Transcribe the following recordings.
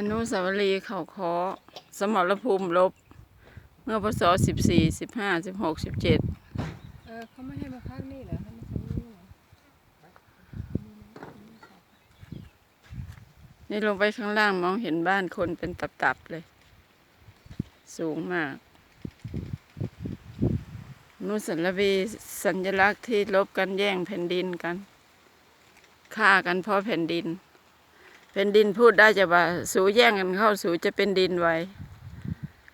อนุสาวรีย์เขาคอสมรภูมิลบ เมื่อพศสิบสี่สิบห้าสิบหกสิบเจ็ดเออเขาไม่ให้มาพักนี่เหรอให้มาพักนี่เหรอนี่ลงไปข้างล่างมองเห็นบ้านคนเป็นตับๆเลย สูงมากอนุสาวรีย์สัญลักษณ์ที่ลบกันแย่งแผ่นดินกันฆ่ากันเพราะแผ่นดิน แผ่นดินพูดได้จะว่าสูแย่งกันเข้าสูจะเป็นดินไว้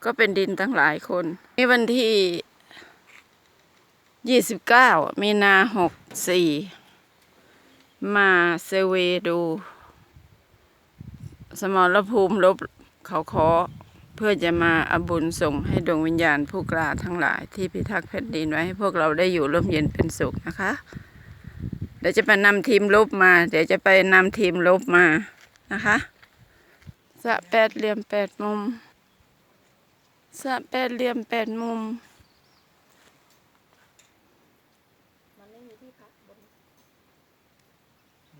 ก็เป็นดินตั้งหลายคนนี่วันที่ยี่สิบเก้ามีนาหกสี่มาเซเวดู สมรภูมิลบเขาเคาะเพื่อจะมาอาบุญส่งให้ดวงวิญญาณผู้กล้าทั้งหลายที่พิทักษ์แผ่นดินไว้ให้พวกเราได้อยู่ร่มเย็นเป็นสุขนะคะ เดี๋ยวจะไปนำทีมลบมา เดี๋ยวจะไปนำทีมลบมา นะคะสระแปดเหลี่ยมแปดมุมสระแปดเหลี่ยมแปดมุม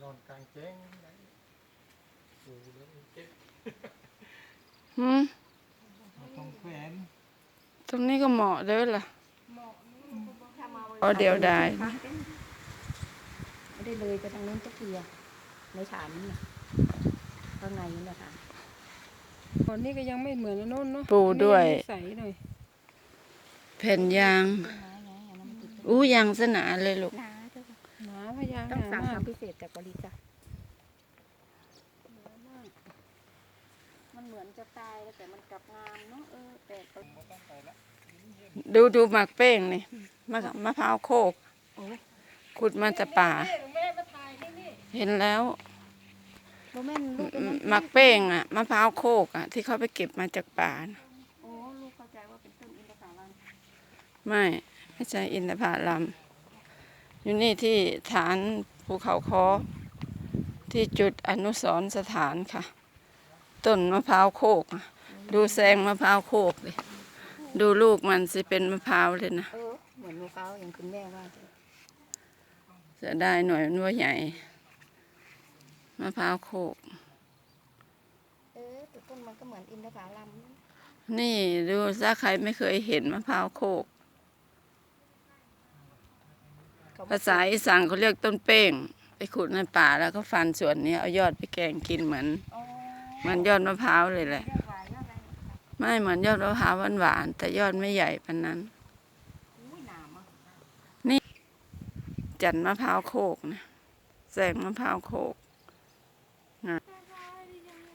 นอนกลางแจ้งได้อยู่แล้วเจ็บหืมเอาต้องแขวนตรงนี้ก็เหมาะเด้อล่ะอ๋อเดี๋ยวได้ไม่ได้เลยไปทางนู้นก็เกียในฐานนี่นะ ข้างในนี่นะคะตอนนี้ก็ยังไม่เหมือนอันโน้นเนาะปูด้วย ใสหน่อยแผ่นยางต้นไม้ไงอันนั้นมันติดต้นอู้ยางสนาเลยลูกหนาเจ้าค่ะหนาพยางต้องหนาสั่งมากทำพิเศษจากบริษัทมันเหมือนจะตายแล้วแต่มันกลับงามเนาะเออแต่ก็ดูดูหมักเป้งนี่มะมะพร้าวโคกโอ้ขุดมาจากป่าแม่มาถ่ายนี่นี่เห็นแล้ว โรแม่นลูกเป็นนั้นหมักเป้งอะมะพร้าวโคกอะ ที่เขาไปเก็บมาจากป่าน่ะโอ้ลูกเข้าใจว่าเป็นต้นอินทผลัมไม่ไม่ใช่อินทผลัมอยู่นี่ที่ฐานภูเขาคอที่จุดอนุสรณ์สถานค่ะ ต้นมะพร้าวโคกอะดูแซงมะพร้าวโคกเลยดูลูกมันสิเป็นมะพร้าวเลยนะเออเหมือนมะพร้าวอย่างคุณแม่ว่าจ้ะจะได้หน่อยมันว่าใหญ่ มะพร้าวโคกเออแต่ต้นมันก็เหมือนอินทผลัมนี่ดูถ้าใครไม่เคยเห็นมะพร้าวโคกเขภาษาอีสานเขาเรียกต้นเป้ง ไปขุดในป่าแล้วก็ฟันส่วนนี้เอายอดไปแกงกินเหมือนอ๋อเหมือนยอดมะพร้าวเลยแหละเรียกหวายยอดอะไรนะคะไม่เหมือนยอดมะพร้าวหวานๆแต่ยอดไม่ใหญ่ปานนั้นอุ้ยหนามอะจันทร์มะพร้าวโคกนะแสงมะพร้าวโคก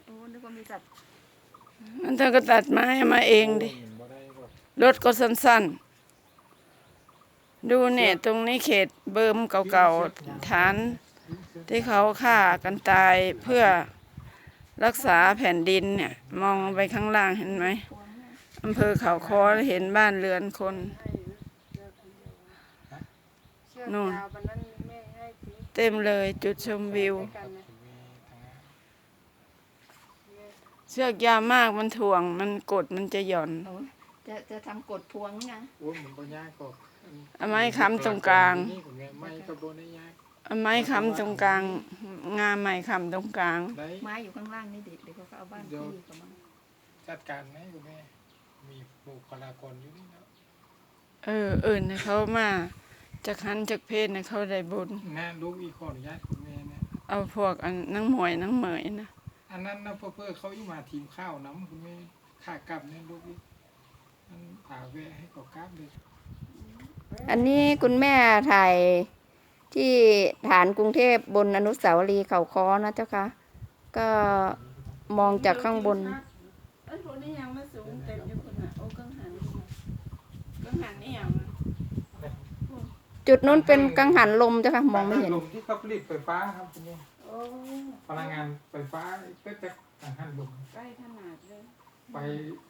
โอ้นึกว่ามีสั ตว์มันเธอก็ตัดไม้มาเองดิบ่ได้บ่รถก็สั้นๆ ดูเนี่ยตรงนี้เขตเบิมเก่าๆฐาน ที่เขาฆ่ากันตายเพื่อรักษาแผ่นดินเนี่ย มองไปข้างล่างเห็นไหมอำเภอเขาคอเห็นบ้านเรือนคนเชือกนู่นยาววันนั้นแม่ให้ทิ้งเต็มเลยจุดชมวิว ด้วยกันนะ เชือกยาวมากมันถ่วง มันกดมันจะหย่อนโอ้จะจะทำกดพวงนี่นะโอ้ยมันบ่ยากก็เอาไม้ค้ำตรงกลาง นี่ก็แม่ไม้ก็บ่ได้ยากเอาไม้ค้ำตรงกลาง งาไม้ค้ำตรงกลาง ได้ไม้อยู่ข้างล่างนี่เด็กเดี๋ยวเขาก็เอาบ้านที่เขามาจัดการให้คุณแม่มีบุคลากรอยู่นี่เนาะเออ เอิญให้เขามาจากหันจากเพศให้เขาได้บุญ แม่ลูกอีกขออนุญาตคุณแม่นะ เอาพวกอันนังหมวยนังเหมยนะ อันนั้นนะเพื่อเพื่อเขาอยู่มาทีมข้าวน้ำคุณแม่ค่ากลับเนี่ยลูกอีกมันพาแวะให้เขากลับเลยอันนี้คุณแม่ถ่ายที่ฐานกรุงเทพบนอนุสาวรีย์เขาค้อนะเจ้าค่ะ ก็มองจากข้างบนเอ้ยพวกนี้ยังไม่สูงเต็มอยู่คนน่ะโอ้กังหันกังหันนี่ยังจุดนู้นเป็นกังหันลมเจ้าค่ะมองไม่เห็นลมที่เขาผลิตไฟฟ้าครับคุณแม่ โอ้พลังงานไฟฟ้าก็จะทางหันลมใกล้ขนาดเลยไป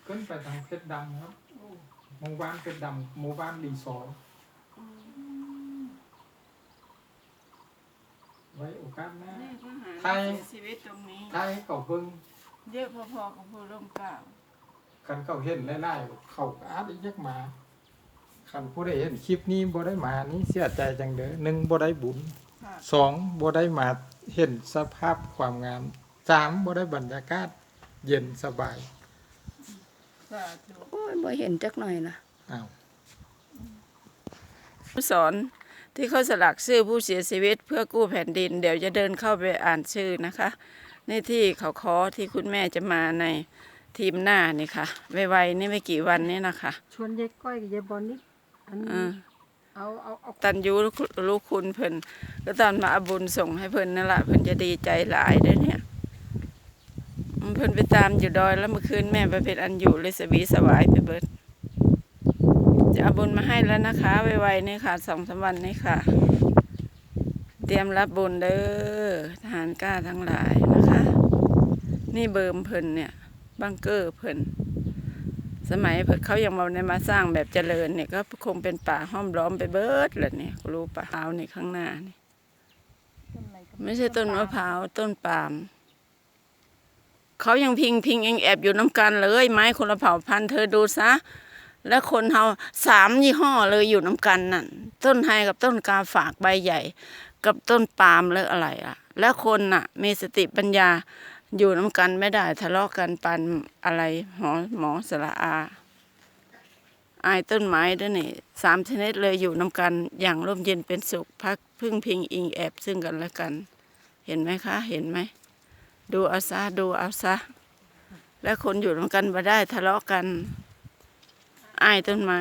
ขึ้นไปทางเพชรดำครับหมู่บ้านเพชรดำหมู่บ้านรีสอร์ทไว้โอกาสหน้า นี่กังหันไทยเสียชีวิตตรงนี้ ถ้าให้เขาเบิ่งเยอะพอๆกับผู้ร่มเกล้าคันเขาเห็นไล่ๆเขาก็อาจจะยักมาคันผู้ใดเห็นคลิปนี้บ่ได้มานี่เสียใจจังเด้อหนึ่งบ่ได้บุญค่ะ สองบ่ได้มา เห็นสภาพความงามสามบ่ได้บรรยากาศ เย็นสบายสาธุโอ้ยบ่เห็นจักหน่อยนะอ้าวผู้สอนที่เขาสลักชื่อผู้เสียชีวิต เพื่อกู้แผ่นดิน เดี๋ยวจะเดินเข้าไปอ่านชื่อนะคะนี่ที่เขาคอที่คุณแม่จะมาในทีมหน้านี่ค่ะไวๆนี่ไม่กี่วันนี้นะคะ ชวนยายก้อยกับยายบอลนี่อันอ่า เอาเอาเอาตันยูลูกคุณเพิ่นก็ตอนมาอาบุญส่งให้เพิ่นนั่นแหละเพิ่นจะดีใจหลายเด้อเนี่ยเพิ่นไปตามอยู่ดอยแล้วเมื่อคืนแม่ไปเป็นอันอยู่เลยสวีสวายไปเบิดจะอาบุญมาให้แล้วนะคะไวๆนี่ค่ะสองสามวันนี้ค่ะ เตรียมรับบุญเด้อทหารกล้าทั้งหลายนะคะ นี่เบิมเพิ่นเนี่ยบังเกอร์เพิ่น สมัยเขายังมาในมาสร้างแบบเจริญเนี่ยก็คงเป็นป่าห้อมล้อมไปเบิดแหละเนี่ยรู้ป่าพร้าวนี่ข้างหน้านี่ไม่ใช่ต้นมะพร้าวต้นปาล์มเขายังพิงพิงเองแอบอยู่น้ำกันเลย ไม้คนละเผ่าพันธุ์เธอดูซะ แล้วคนเฮาสามยี่ห้อเลยอยู่น้ำกันนั่นต้นไฮกับต้นกาฝากใบใหญ่ กับต้นปาล์มแล้วอะไรอะ แล้วคนน่ะ มีสติปัญญา อยู่น้ำกันไม่ได้ทะเลาะกันปันอะไรหมอหมอสระอา อายต้นไม้ด้วยนี่สามชนิดเลยอยู่น้ำกันอย่างร่มเย็นเป็นสุขพักพึ่งพิงอิงแอบซึ่งกันและกัน เห็นไหมคะ เห็นไหม ดูเอาซะดูเอาซะ และคนอยู่น้ำกันมาได้ทะเลาะกัน อายต้นไม้